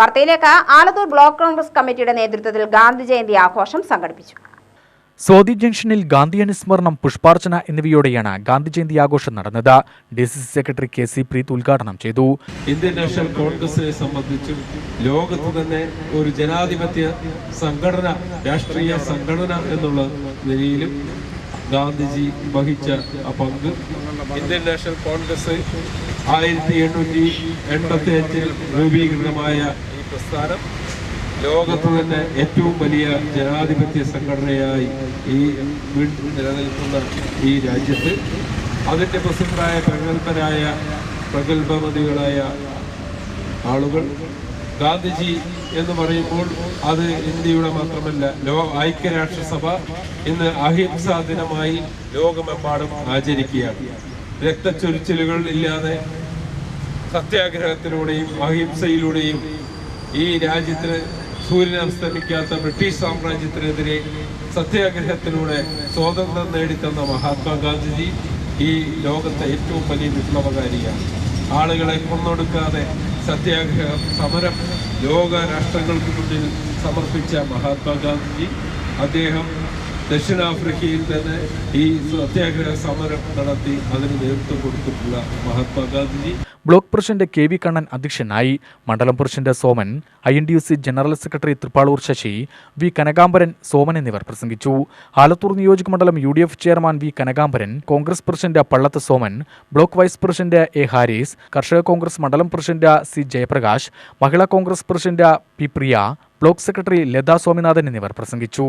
വാർത്തയിലേക്ക് ആലത്തൂർ ബ്ലോക്ക് കോൺഗ്രസ് കമ്മിറ്റിയുടെ നേതൃത്വത്തിൽ ഗാന്ധി ജയന്തി ആഘോഷം സംഘടിപ്പിച്ചു. സ്വാതി ജംഗ്ഷനിൽ ഗാന്ധി അനുസ്മരണം പുഷ്പാർച്ചന എന്നിവയോടെയാണ് ഗാന്ധി ജയന്തി ആഘോഷം നടന്നത്. D C C secretary K C Preet ഉദ്ഘാടനം ചെയ്തു. ഇന്ത്യൻ നാഷണൽ കോൺഗ്രസിനെ സംബന്ധിച്ചും ലോകത്ത് തന്നെ ഒരു ജനാധിപത്യ സംഘടന രാഷ്ട്രീയ സംഘടന എന്നുള്ള നിലയിലും ഗാന്ധിജി വഹിച്ച പങ്ക് ഇന്ത്യൻ നാഷണൽ കോൺഗ്രസ് ആയിരത്തി എണ്ണൂറ്റി എൺപത്തി അഞ്ചിൽ രൂപീകൃതമായ പ്രസ്ഥാനം. ലോകത്ത് തന്നെ ഏറ്റവും വലിയ ജനാധിപത്യ സംഘടനയായി ഈ നിലനിൽക്കുന്ന ഈ രാജ്യത്ത് അതിന്റെ പ്രസിഡന്റായ പ്രഗത്ഭരായ പ്രഗത്ഭമതികളായ ആളുകൾ ഗാന്ധിജി എന്ന് പറയുമ്പോൾ അത് ഇന്ത്യയുടെ മാത്രമല്ല ലോ ഐക്യരാഷ്ട്രസഭ ഇന്ന് അഹിംസാ ദിനമായി ലോകമെമ്പാടും ആചരിക്കുകയാണ്. രക്തച്ചൊരിച്ചിലുകൾ ഇല്ലാതെ സത്യാഗ്രഹത്തിലൂടെയും അഹിംസയിലൂടെയും ഈ രാജ്യത്തിന് സൂര്യൻ അസ്തമിക്കാത്ത ബ്രിട്ടീഷ് സാമ്രാജ്യത്തിനെതിരെ സത്യാഗ്രഹത്തിലൂടെ സ്വാതന്ത്ര്യം നേടിത്തന്ന മഹാത്മാഗാന്ധിജി ഈ ലോകത്തെ ഏറ്റവും വലിയ വിപ്ലവകാരിയാണ്. ആളുകളെ കൊന്നൊടുക്കാതെ സത്യാഗ്രഹ സമരം ലോക രാഷ്ട്രങ്ങൾക്ക് മുന്നിൽ സമർപ്പിച്ച മഹാത്മാഗാന്ധിജി അദ്ദേഹം ദക്ഷിണാഫ്രിക്കയിൽ തന്നെ ഈ സത്യാഗ്രഹ സമരം നടത്തി അതിന് നേതൃത്വം കൊടുത്തിട്ടുള്ള Mahatma Gandhiji block president K V Kannan അധ്യക്ഷനായി. മണ്ഡലം president Soman I N T U C general secretary Thrippalur Sasi V Kanakambaran Soman എന്നിവർ പ്രസംഗിച്ചു. ആലത്തൂർ നിയോജക മണ്ഡലം U D F chairman V Kanakambaran Congress president Pallath Soman block vice president A Haris കർഷക Congress മണ്ഡലം president C Jayaprakash Mahila Congress president P Priya block secretary Latha Swaminathan എന്നിവർ പ്രസംഗിച്ചു.